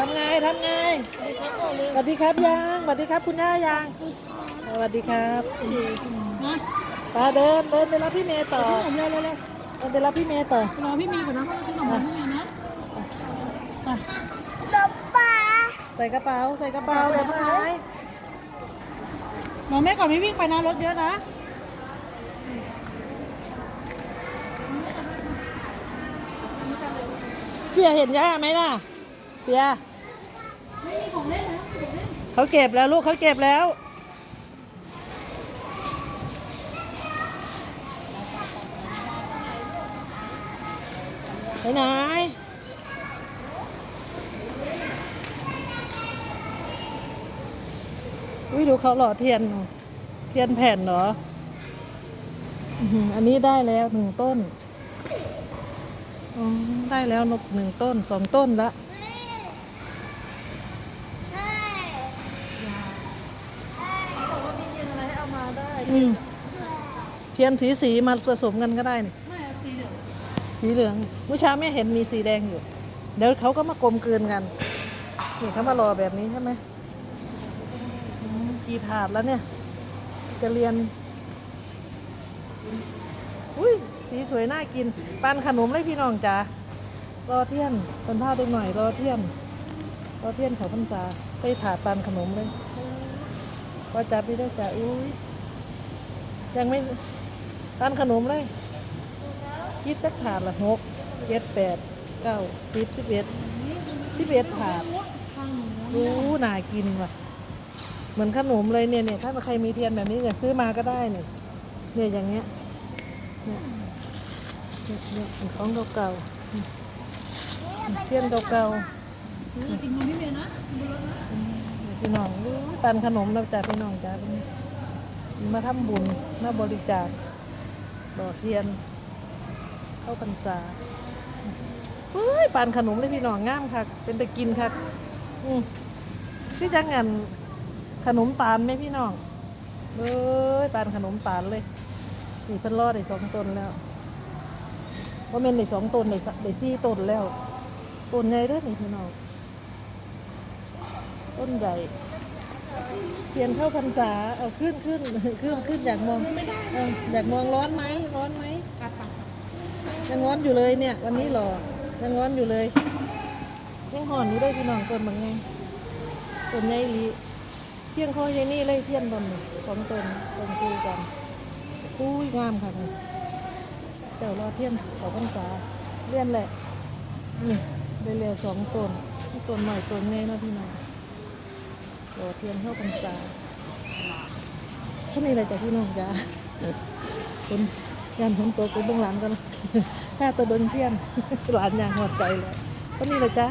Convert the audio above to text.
ทำไงสวัสดีครับยังสวัสดีครับคุณย่ายังสวัสดีครับนะไปเดินเดินไปรับพี่เมย์ต่อขนมเร็วเร็วเร็วเดินไปรับพี่เมย์ต่อรอพี่มีก่อนนะเพราะว่าซื้อขนมมาพี่มีนะไปใส่กระเป๋าใส่กระเป๋าเดี๋ยวมาหายรอแม่ก่อนพี่วิ่งไปนะรถเยอะนะเฟียเห็นย่าไหมล่ะเฟีย ไม่มีของเล่นนะเขาเก็บแล้วลูกเขาเก็บแล้ว ไปไหนอุ้ยดูเขาหล่อเทียน เทียนแผ่นเหรอ อันนี้ได้แล้วหนึ่งต้นอ๋อได้แล้วนกหนึ่งต้นสองต้นละ บอกว่ามีเทียนอะไรให้เอามาได้ อืมเทียนสีสีมาผสมกันก็ได้นี่ไม่เอาสีเหลืองสีเหลืองเมื่อเช้าแม่เห็นมีสีแดงอยู่ เดี๋ยวเขาก็มากลมกลืนกันนี่เขามารอแบบนี้ใช่ไหมอืมกี่ถาดแล้วเนี่ย จะเรียนอุ้ยสีสวยน่ากินปันขนมเลยพี่น้องจ๋ารอเทียนคนผ้าตัวหน่อยรอเทียนรอเทียนเขาพันจาไปถาดปันขนมเลยก็จับพี่ได้จ้ะอุ้ย ยังไม่ปันขนมเลยคิดจักถาดละหกเจ็ดแปดเก้าสิบสิบเอ็ดสิบเอ็ดถาดข้างหนูนะรู้น่ากินว่ะ เหมือนขนมเลยเนี่ยเนี่ยถ้าใครมีเทียนแบบนี้เนี่ยซื้อมาก็ได้เนี่ยเนี่ยอย่างเงี้ยเนี่ยเนี่ยเนี่ยของเก่าๆนี่เทียนเก่านี่กินมาพี่เมียนะบนรถนะๆเนี่ยพี่น้องรู้ปันขนมเราจ้าพี่น้องจ้า มาทำบุญมาบริจาคดอกเทียน เข้าพรรษาเฮ้ยปานขนมเลยพี่น้องงามค่ะเป็นตะกินค่ะอืมพี่จังงันขนมตาลไหมพี่น้องเอ้ยปานขนมตาลเลยนี่เพิ่นรอดได้สองต้นแล้วว่าเมนได้สองต้นได้ได้สี่ต้นแล้วต้นใหญ่เด้อนี่พี่น้องต้นใหญ่ เปลี่ยนเข้าพรรษาเอาขึ้นขึ้นขึ้นขึ้นอยากมองเอออยากมองร้อนไหมร้อนไหมยังร้อนอยู่เลยเนี่ย วันนี้หรอยังร้อนอยู่เลยยังห่อนอยู่เลยพี่น้องต้นบางไงต้นใหญ่อีหลีเที่ยงคอยายนี่เลยเที่ยงบนสองต้นต้นคู่กันอุ้ยงามค่ะนี่เจ้ารอเที่ยงขอพรรษาเลี่ยนแหละนี่ได้เรียวสองต้นต้นหน่ต้นใหญ่นะพี่น้อง รอเที่ยงเข้าพรรษาเท่านี้เลยจ้ะพี่น้องจ้าเป็นยานฝนตกเป็นเบื้องหลังกันถ้าตัวเบิ้งเทียนหลานยางหอดใจเลยก็นี่เลยจ้า